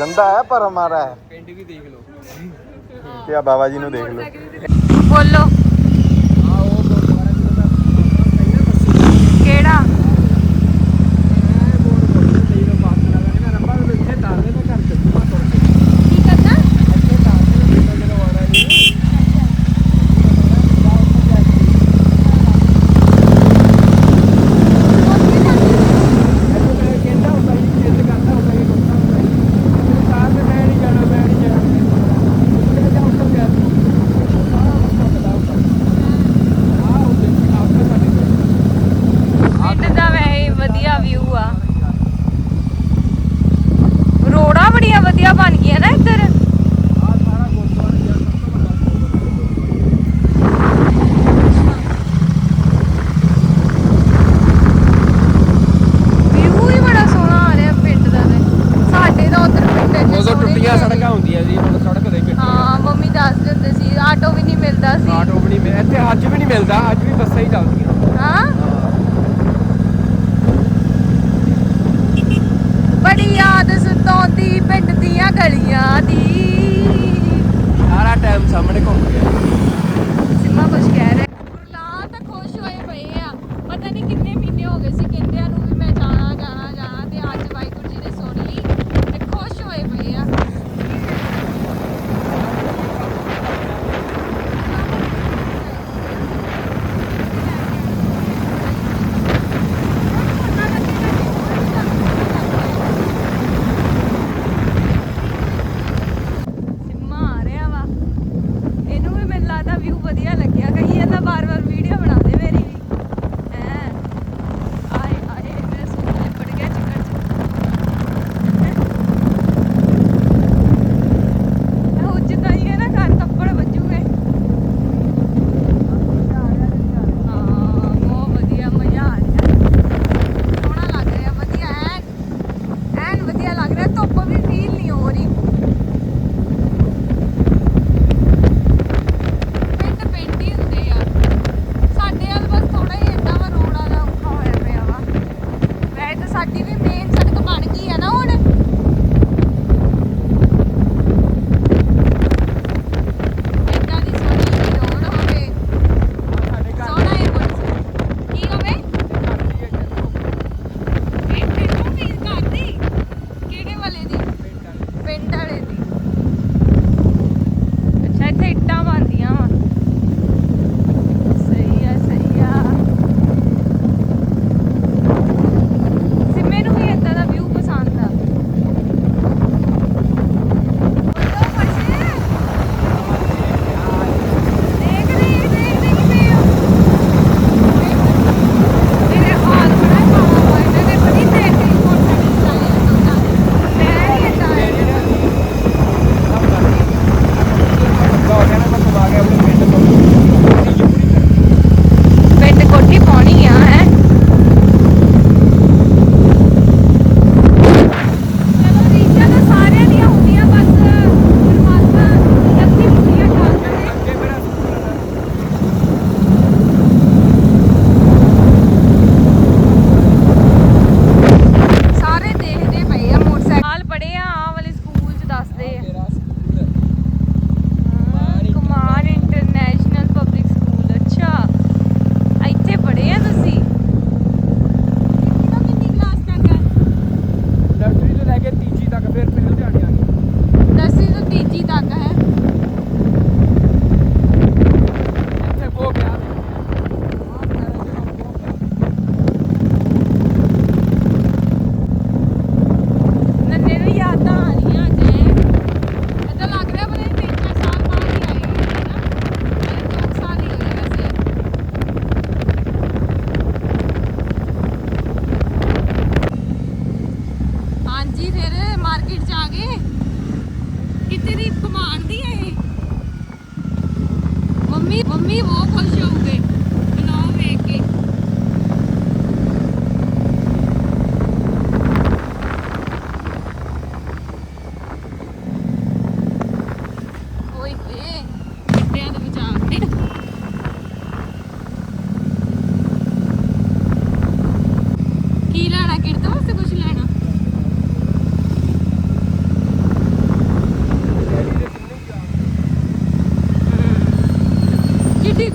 ਗੰਦਾ ਹੈ ਪਰ ਹਮਾਰਾ ਹੈ। ਪਿੰਡ ਵੀ ਦੇਖ ਲਓ। ਤੇ ਬਾਬਾ ਜੀ ਨੂੰ ਦੇਖ ਲਓ। ਬੋਲੋ।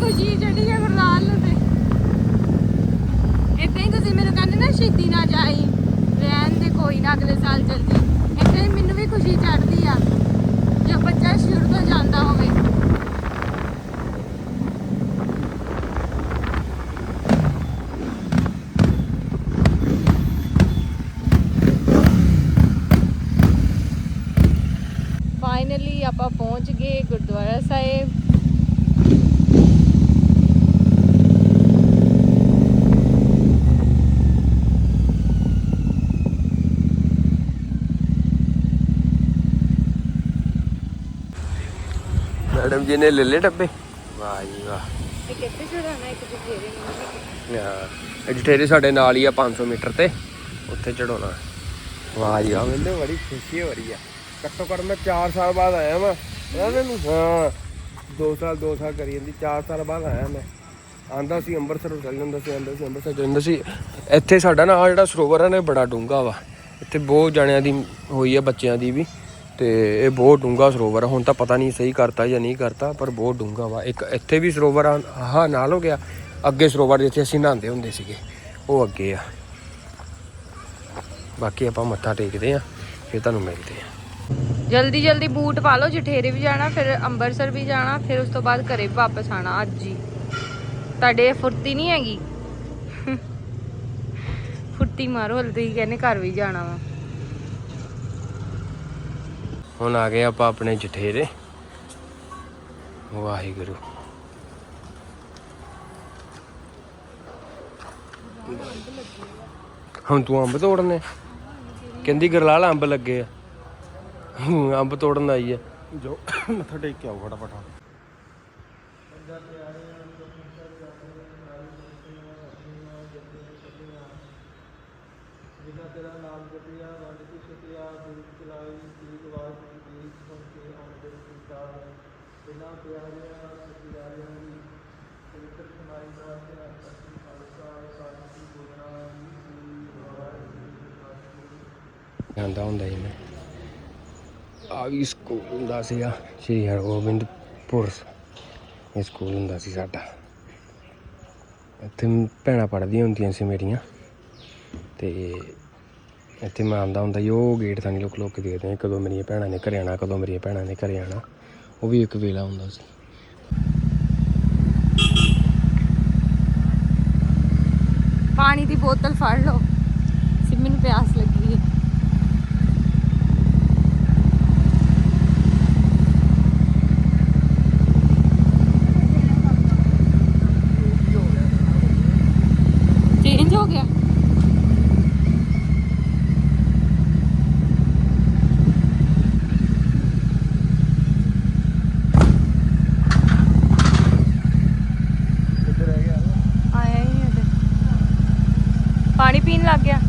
ਖੁਸ਼ੀ ਚੜੀ ਹੈ ਗੁਰਨਾਲ ਨੂੰ ਤੇ ਇਦਾਂ ਹੀ ਤੁਸੀਂ ਮੈਨੂੰ ਕਹਿੰਦੇ ਨਾ, ਸ਼ਹੀਦੀ ਨਾ ਜਾਈ, ਰਹਿਣ ਦੇ ਕੋਈ ਨਾ ਅਗਲੇ ਸਾਲ ਜਲਦੀ। ਇਦਾਂ ਹੀ ਮੈਨੂੰ ਵੀ ਖੁਸ਼ੀ ਚੜਦੀ ਆ, ਜੇ ਬੱਚਾ ਸ਼ੁਰੂ ਤੋਂ ਜਾਂਦਾ ਹੋਵੇ। ਮੈਡਮ ਜੀ ਨੇ ਲੈ ਲਏ ਡੱਬੇ? ਵਾਹ ਜੀ ਵਾਹ। ਇਹ ਕਿੱਥੇ ਚੜਾਣਾ ਇੱਕ ਜਠੇਰੇ ਨੂੰ? ਹਾਂ ਇਹ ਜਠੇਰੇ ਸਾਡੇ ਨਾਲ ਹੀ ਆ 500 ਮੀਟਰ ਤੇ ਉੱਥੇ ਚੜਾਉਣਾ ਵਾਹ ਜੀ ਵਾਹ। ਮੈਨੂੰ ਬੜੀ ਖੁਸ਼ੀ ਹੋ ਰਹੀ ਆ। ਘੱਟੋ ਘੱਟ ਮੈਂ 4 ਸਾਲ ਬਾਅਦ ਆਇਆ ਵਾਂ। ਪਤਾ ਤੈਨੂੰ ਹਾਂ 2 ਸਾਲ 2 ਸਾਲ ਕਰੀ ਜਾਂਦੀ 4 ਸਾਲ ਬਾਅਦ ਆਇਆ ਮੈਂ। ਆਂਦਾ ਸੀ ਅੰਮ੍ਰਿਤਸਰ ਚੱਲ ਜਾਂਦਾ ਸੀ ਆਂਦਾ ਸੀ ਅੰਮ੍ਰਿਤਸਰ ਜਾਂਦਾ ਸੀ। ਇੱਥੇ ਸਾਡਾ ਨਾ ਆਹ ਜਿਹੜਾ ਸਰੋਵਰ ਆ ਨਾ ਇਹ ਬੜਾ ਡੂੰਘਾ ਵਾ। ਇੱਥੇ ਬਹੁਤ ਜਣਿਆਂ ਦੀ ਹੋਈ ਆ ਬੱਚਿਆਂ ਦੀ ਵੀ। ਤੇ ਇਹ ਬਹੁਤ ਡੂੰਘਾ ਸਰੋਵਰ ਆ। ਹੁਣ ਤਾਂ ਪਤਾ ਨਹੀਂ ਸਹੀ ਕਰਤਾ ਜਾਂ ਨਹੀਂ ਕਰਤਾ, ਪਰ ਬਹੁਤ ਡੂੰਘਾ ਵਾ। ਇੱਕ ਇੱਥੇ ਵੀ ਸਰੋਵਰ ਆਹ ਨਾਲ ਹੋ ਗਿਆ। ਅੱਗੇ ਸਰੋਵਰ ਜਿੱਥੇ ਅਸੀਂ ਨਹਾਉਂਦੇ ਹੁੰਦੇ ਸੀਗੇ, ਉਹ ਅੱਗੇ ਆ। ਬਾਕੀ ਆਪਾਂ ਮੱਥਾ ਟੇਕਦੇ ਆ, ਫਿਰ ਤੁਹਾਨੂੰ ਮਿਲਦੇ ਆ। ਜਲਦੀ ਜਲਦੀ ਬੂਟ ਪਾ ਲਓ, ਜਠੇਰੇ ਵੀ ਜਾਣਾ, ਫਿਰ ਅੰਮ੍ਰਿਤਸਰ ਵੀ ਜਾਣਾ, ਫਿਰ ਉਸ ਤੋਂ ਬਾਅਦ ਘਰੇ ਵੀ ਵਾਪਸ ਆਣਾ ਅੱਜ ਹੀ। ਤੁਹਾਡੇ ਫੁਰਤੀ ਨਹੀਂ ਹੈਗੀ? ਫੁਰਤੀ ਮਾਰੋ, ਹਲ ਕਹਿੰਦੇ ਘਰ ਵੀ ਜਾਣਾ ਵਾ। ਹੁਣ ਆ ਗਏ ਆਪਾਂ ਆਪਣੇ ਜਠੇਰੇ। ਵਾਹਿਗੁਰੂ। ਹੁਣ ਤੂੰ ਅੰਬ ਤੋੜਨੇ? ਕਹਿੰਦੀ ਗਰਲਾਲ ਅੰਬ ਲੱਗੇ ਆ। ਅੰਬ ਤੋੜਨ ਆਈ ਆ। ਜੋ, ਮੱਥਾ ਟੇਕ ਕੇ ਆਓ ਫਟਾਫਟ ਜਿਨਾ ਤੇਰਾ ਨਾਮ ਜਪਿਆ ਵੰਡ ਕੀ ਛਕਿਆ ਗੁਰੂ ਚਲਾਈ ਤੀਕ ਵਾਜ ਦੀ ਸੁਣ ਕੇ ਆਉਂਦੇ ਕੀਤਾ ਬਿਨਾ ਪਿਆਰਿਆ ਸਤਿਆਰਿਆ ਦੀ ਪਵਿੱਤਰ ਸਮਾਈ ਦਾ ਤੇ ਅਸਲੀ ਖਾਲਸਾ ਸਾਹਿਬ ਦੀ ਬੋਲਣਾ ਦੀ ਜਾਂਦਾ ਹੁੰਦਾ ਸੀ ਮੈਂ। ਆ ਵੀ ਸਕੂਲ ਹੁੰਦਾ ਸੀਗਾ, ਸ਼੍ਰੀ ਹਰਗੋਬਿੰਦਪੁਰ ਇਹ ਸਕੂਲ ਹੁੰਦਾ ਸੀ ਸਾਡਾ। ਇੱਥੇ ਭੈਣਾਂ ਪੜ੍ਹਦੀਆਂ ਹੁੰਦੀਆਂ ਸੀ ਮੇਰੀਆਂ ਤੇ ਇੱਥੇ ਮੈਂ ਆਉਂਦਾ ਹੁੰਦਾ ਸੀ, ਉਹ ਗੇਟ ਤਾਂ ਲੋਕ ਲੋਕ ਦੇਖਦੇ, ਕਦੋਂ ਮੇਰੀਆਂ ਭੈਣਾਂ ਨੇ ਘਰੇ ਆਣਾ ਕਦੋਂ ਮੇਰੀਆਂ ਭੈਣਾਂ ਨੇ ਘਰੇ ਆਣਾ ਉਹ ਵੀ ਇੱਕ ਵੇਲਾ ਹੁੰਦਾ ਸੀ। ਪਾਣੀ ਦੀ ਬੋਤਲ ਫੜ ਲਓ। ਸਿੰਮੀ ਨੂੰ ਪਿਆਸ ਲੱਗੀ ਹੈ ਚੇਂਜ ਹੋ ਗਿਆ ਕਿੱਧਰ ਰਹਿ ਗਿਆ ਆਇਆ ਹੀ ਨਹੀਂ ਉਹਦੇ ਪਾਣੀ ਪੀਣ ਲੱਗ ਗਿਆ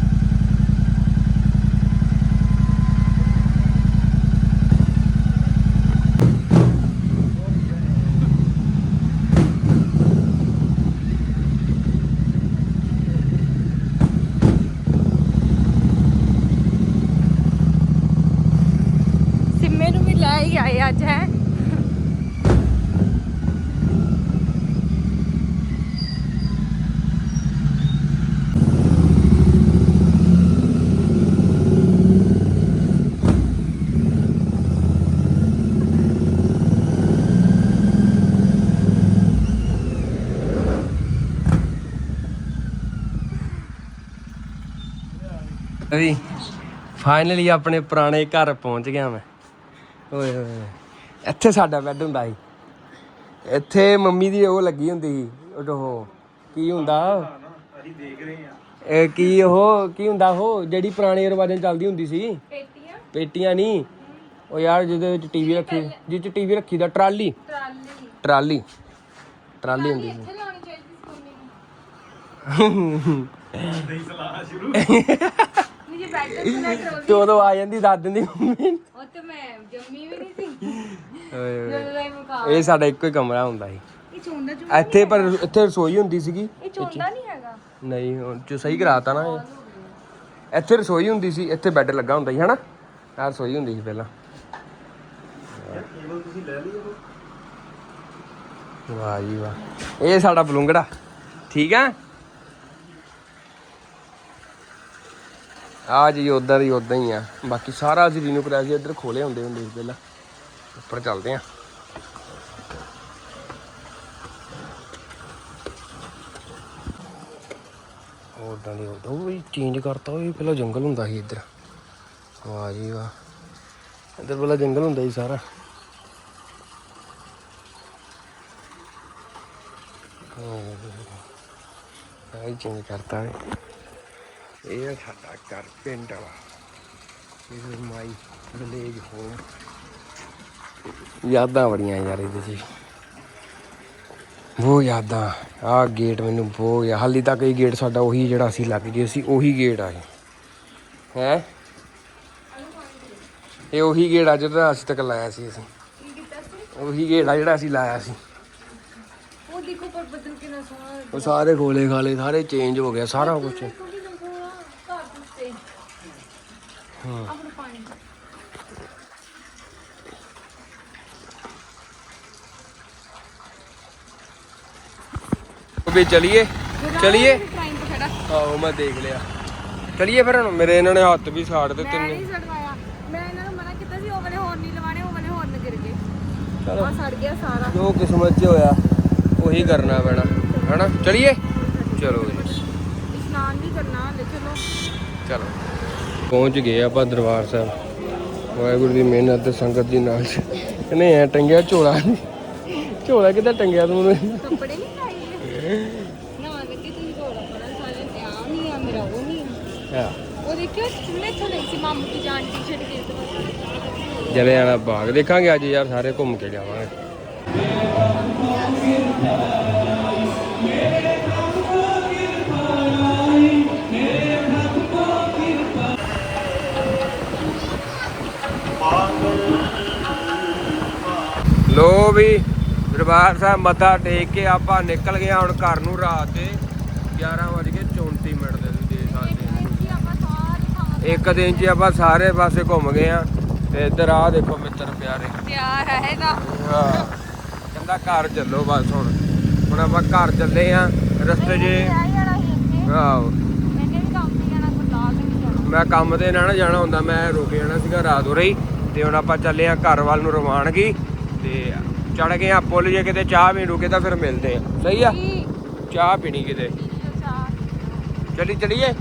ਸਿੰਮੇ ਨੂੰ ਵੀ ਲੈ ਹੀ ਆਏ ਅੱਜ ਹੈ ਵੀ ਫਾਈਨਲੀ ਆਪਣੇ ਪੁਰਾਣੇ ਘਰ ਪਹੁੰਚ ਗਿਆ ਮੈਂ। ਓਏ ਹੋਏ। ਇੱਥੇ ਸਾਡਾ ਬੈੱਡ ਹੁੰਦਾ ਸੀ। ਇੱਥੇ ਮੰਮੀ ਦੀ ਉਹ ਲੱਗੀ ਹੁੰਦੀ ਸੀ ਉਹ ਕੀ ਹੁੰਦਾ? ਅਸੀਂ ਦੇਖ ਰਹੇ ਆ ਇਹ ਕੀ ਉਹ ਕੀ ਹੁੰਦਾ ਉਹ ਜਿਹੜੀ ਪੁਰਾਣੇ ਰਿਵਾਜਾਂ ਚੱਲਦੀ ਹੁੰਦੀ ਸੀ? ਪੇਟੀਆਂ। ਪੇਟੀਆਂ ਨਹੀਂ ਉਹ ਯਾਰ ਜਿਹਦੇ ਵਿੱਚ ਟੀਵੀ ਰੱਖੀ ਜਿਹ 'ਚ ਟੀਵੀ ਰੱਖੀ ਦਾ ਟਰਾਲੀ। ਟਰਾਲੀ। ਟਰਾਲੀ। ਟਰਾਲੀ ਹੁੰਦੀ ਸੀ। ਇੱਥੇ ਲਾਉਣੀ ਚਾਹੀਦੀ ਸਕੂਨੀ ਨਹੀਂ ਜੇ ਬੈੱਡ ਤੇ ਉਦੋਂ ਆ ਜਾਂਦੀ ਦੱਸ ਦਿੰਦੀ ਮੰਮੀ ਉਹ ਤੇ ਮੈਂ ਜੰਮੀ ਵੀ ਨਹੀਂ ਸੀ। ਓਏ ਹੋਏ। ਜਦੋਂ ਦਾ ਇਹ ਸਾਡਾ ਇੱਕੋ ਹੀ ਕਮਰਾ ਹੁੰਦਾ ਸੀ। ਇਹ ਚੋਂਦਾ ਚੁ ਇੱਥੇ ਪਰ ਇੱਥੇ ਰਸੋਈ ਹੁੰਦੀ ਸੀਗੀ। ਇਹ ਚੋਂਦਾ ਨਹੀਂ ਹੈਗਾ। ਨਹੀਂ ਹੁਣ ਚ ਸਹੀ ਕਰਾਤਾ ਨਾ ਇਹ। ਇੱਥੇ ਰਸੋਈ ਹੁੰਦੀ ਸੀ ਇੱਥੇ ਬੈੱਡ ਲੱਗਾ ਹੁੰਦਾ ਸੀ ਹਨਾ? ਆਹ ਰਸੋਈ ਹੁੰਦੀ ਸੀ ਪਹਿਲਾਂ। ਕੇਬਲ ਤੁਸੀਂ ਲੈ ਲਈ ਉਹ ਵਾਹ ਜੀ ਵਾਹ। ਇਹ ਸਾਡਾ ਬਲੂੰਗੜਾ। ਠੀਕ ਆ? ਆ ਜੀ ਉਧਰ ਦੀ ਉਦਾਂ ਹੀ ਆ। ਬਾਕੀ ਸਾਰਾ ਅਸੀਂ ਰੀਨੂ ਕਰਾਇਆ ਸੀ, ਇੱਧਰ ਖੋਲੇ ਹੁੰਦੇ ਹੁੰਦੇ ਸੀ ਪਹਿਲਾਂ। ਉੱਪਰ ਚੱਲਦੇ ਆ। ਉਦਾਂ ਦੀ ਉਦਾਂ ਵੀ ਚੇਂਜ ਕਰਤਾ, ਉਹ ਵੀ ਪਹਿਲਾਂ ਜੰਗਲ ਹੁੰਦਾ ਸੀ ਇੱਧਰ। ਵਾਹ ਜੀ ਵਾਹ। ਇੱਧਰ ਪਹਿਲਾਂ ਜੰਗਲ ਹੁੰਦਾ ਸੀ ਸਾਰਾ। ਆਈ ਚੇਂਜ ਕਰਤਾ ਹੈ ਇਹ ਹੈ ਸਾਡਾ ਘਰ ਪਿੰਡ ਵਾਲਾ ਇਹ ਮਾਈ ਵਿਲੇਜ ਹੋਮ। ਯਾਦਾਂ ਬੜੀਆਂ ਯਾਰ ਇਹਦੇ 'ਚ। ਉਹ ਯਾਦਾਂ। ਆਹ ਗੇਟ ਮੈਨੂੰ ਬਹੁਤ ਯਾ ਹਾਲੀ ਤੱਕ ਇਹ ਗੇਟ ਸਾਡਾ ਉਹੀ ਜਿਹੜਾ ਅਸੀਂ ਲੱਗ ਗਏ ਸੀ ਉਹੀ ਗੇਟ ਆ ਇਹ। ਹੈ? ਇਹ ਉਹੀ ਗੇਟ ਆ ਜਿਹੜਾ ਅਸੀਂ ਤੱਕ ਲਾਇਆ ਸੀ ਅਸੀਂ। ਉਹੀ ਗੇਟ ਆ ਜਿਹੜਾ ਅਸੀਂ ਲਾਇਆ ਸੀ। ਉਹ ਦੇਖੋ ਪਰ ਬਦਲ ਕੇ ਨਾ ਉਹ ਸਾਰੇ ਖੋਲੇ ਖਾਲੇ ਸਾਰੇ ਚੇਂਜ ਹੋ ਗਿਆ ਸਾਰਾ ਕੁਝ ਥੋੜੀ ਨਾ ਸੋਹਣਾ ਘਰ ਪੁੱਤੇ ਹਾਂ। ਆਪਣਾ ਪਾਣੀ ਵੀ ਚਲਿਏ? ਚਲਿਏ ਟ੍ਰਾਈਨ ਤੇ ਖੜਾ। ਆਹੋ ਮੈਂ ਦੇਖ ਲਿਆ। ਚਲਿਏ ਫਿਰ ਹੁਣ। ਮੇਰੇ ਇਹਨਾਂ ਨੇ ਹੱਥ ਵੀ ਸਾੜ ਦਿੱਤੇ ਮੈਂ ਨੇ। ਨਹੀਂ ਸੜਵਾਇਆ। ਮੈਂ ਇਹਨਾਂ ਨੂੰ ਮਨਾ ਕੀਤਾ ਸੀ ਉਹ ਵਾਲੇ ਹੋਰ ਨਹੀਂ ਲਵਾਣੇ ਉਹ ਵਾਲੇ ਹੋਰ ਨਾ ਗਿਰ ਗਏ। ਚਲੋ। ਆ ਸੜ ਗਿਆ ਸਾਰਾ। ਜੋ ਕਿਸਮਤ 'ਚ ਹੋਇਆ ਉਹੀ ਕਰਨਾ ਪੈਣਾ। ਹੈਨਾ? ਚਲਿਏ? ਚਲੋ ਜੀ ਇਸ਼ਨਾਨ ਵੀ ਕਰਨਾ ਹਲੇ ਚਲੋ ਚਲੋ ਪਹੁੰਚ ਗਏ ਆਪਾਂ ਦਰਬਾਰ ਸਾਹਿਬ। ਵਾਹਿਗੁਰੂ ਦੀ ਮਿਹਨਤ ਤੇ ਸੰਗਤ ਦੀ ਨਾਲ। ਇਹਨੇ ਐ ਟੰਗਿਆ ਝੋਲਾ ਝੋਲਾ ਕਿੱਦਾਂ ਟੰਗਿਆ ਤੂੰ ਮੈਨੂੰ ਕੱਪੜੇ ਨਹੀਂ ਪਾਈਏ ਨਾ ਲੱਗੇ ਤੁਸੀਂ ਕੋਲ ਆਪਣਾ ਸਾਰੇ ਤੇ ਆ ਨਹੀਂ ਆ ਮੇਰਾ ਉਹ ਨਹੀਂ ਆ। ਉਹ ਦੇਖਿਓ ਚੁੱਲ੍ਹੇ ਤੋਂ ਲਈ ਸੀ ਮਾਮੂ ਦੀ ਜਾਨ ਟੀ-ਸ਼ਰਟ ਕੇ ਤੋਂ ਜਲਿਆਂਵਾਲਾ ਬਾਗ ਦੇਖਾਂਗੇ ਅੱਜ ਯਾਰ ਸਾਰੇ ਘੁੰਮ ਕੇ ਜਾਵਾਂਗੇ। ਵੀ ਦਰਬਾਰ ਸਾਹਿਬ ਮੱਥਾ ਟੇਕ ਕੇ ਆਪਾਂ ਨਿਕਲ ਗਏ ਹੁਣ ਘਰ ਨੂੰ ਰਾਤ ਦੇ 11:34 ਮਿੰਟ ਦੇ ਤੁਸੀਂ ਦੇਖ ਸਕਦੇ ਹੋ ਜੀ ਇੱਕ ਦਿਨ 'ਚ ਆਪਾਂ ਸਾਰੇ ਪਾਸੇ ਘੁੰਮ ਗਏ ਆ ਤੇ ਇੱਧਰ ਆ ਦੇਖੋ ਮਿੱਤਰ ਪਿਆਰੇ। ਤਿਆਰ ਹੈ ਇਹਦਾ। ਹਾਂ। ਕਹਿੰਦਾ ਘਰ ਚੱਲੋ ਬਸ ਹੁਣ। ਹੁਣ ਆਪਾਂ ਘਰ ਚੱਲੇ ਆ ਰਸਤੇ 'ਚ ਆਹੋ। ਮੈਂ ਕੰਮ ਤੇ ਨਾ ਜਾਣਾ ਹੁੰਦਾ ਮੈਂ ਰੁਕ ਜਾਣਾ ਸੀਗਾ ਰਾਤ ਹੋ। ਰਹੀ ਤੇ ਹੁਣ ਆਪਾਂ ਚੱਲੇ ਆ ਘਰ ਵੱਲ ਨੂੰ ਰਵਾਨਗੀ। ਚੜ ਗਏ ਆ ਪੁੱਲ ਜੇ ਕਿਤੇ ਚਾਹ ਵੀ ਰੁਕੇ ਤਾਂ ਫਿਰ ਮਿਲਦੇ ਆ। ਸਹੀ ਆ? ਚਾਹ ਪੀਣੀ ਕਿਤੇ। ਚਲੀ ਚਲੀਏ?